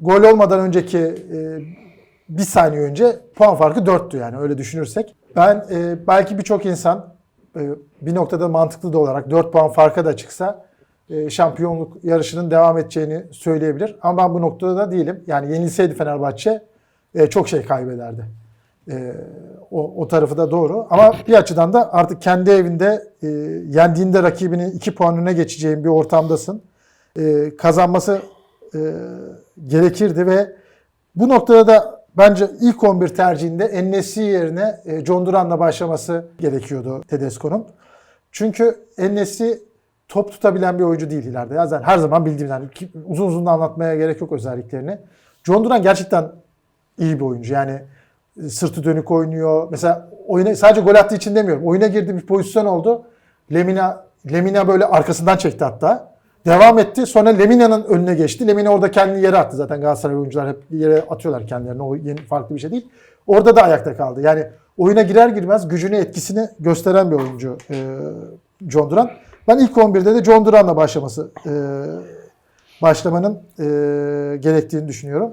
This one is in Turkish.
Gol olmadan önceki e, bir saniye önce puan farkı 4'tü yani öyle düşünürsek. Ben e, belki birçok insan e, bir noktada mantıklı da olarak 4 puan farka da çıksa e, şampiyonluk yarışının devam edeceğini söyleyebilir. Ama ben bu noktada da değilim. Yani yenilseydi Fenerbahçe e, çok şey kaybederdi. E, o, o tarafı da doğru. Ama bir açıdan da artık kendi evinde e, yendiğinde rakibinin 2 puan önüne geçeceğin bir ortamdasın. E, kazanması e, gerekirdi ve bu noktada da bence ilk 11 tercihinde Ennesi yerine e, John Duran'la başlaması gerekiyordu Tedesco'nun. Çünkü Ennesi top tutabilen bir oyuncu değil ileride. Ya zaten her zaman bildiğim yani uzun uzun da anlatmaya gerek yok özelliklerini. John Duran gerçekten iyi bir oyuncu. Yani e, sırtı dönük oynuyor. Mesela oyuna sadece gol attığı için demiyorum. Oyuna girdi bir pozisyon oldu. Lemina Lemina böyle arkasından çekti hatta. Devam etti. Sonra Lemina'nın önüne geçti. Lemina orada kendini yere attı. Zaten Galatasaray oyuncular hep yere atıyorlar kendilerini. O yeni farklı bir şey değil. Orada da ayakta kaldı. Yani oyuna girer girmez gücünü etkisini gösteren bir oyuncu e, John Duran. Ben ilk 11'de de John Duran'la başlaması e, başlamanın e, gerektiğini düşünüyorum.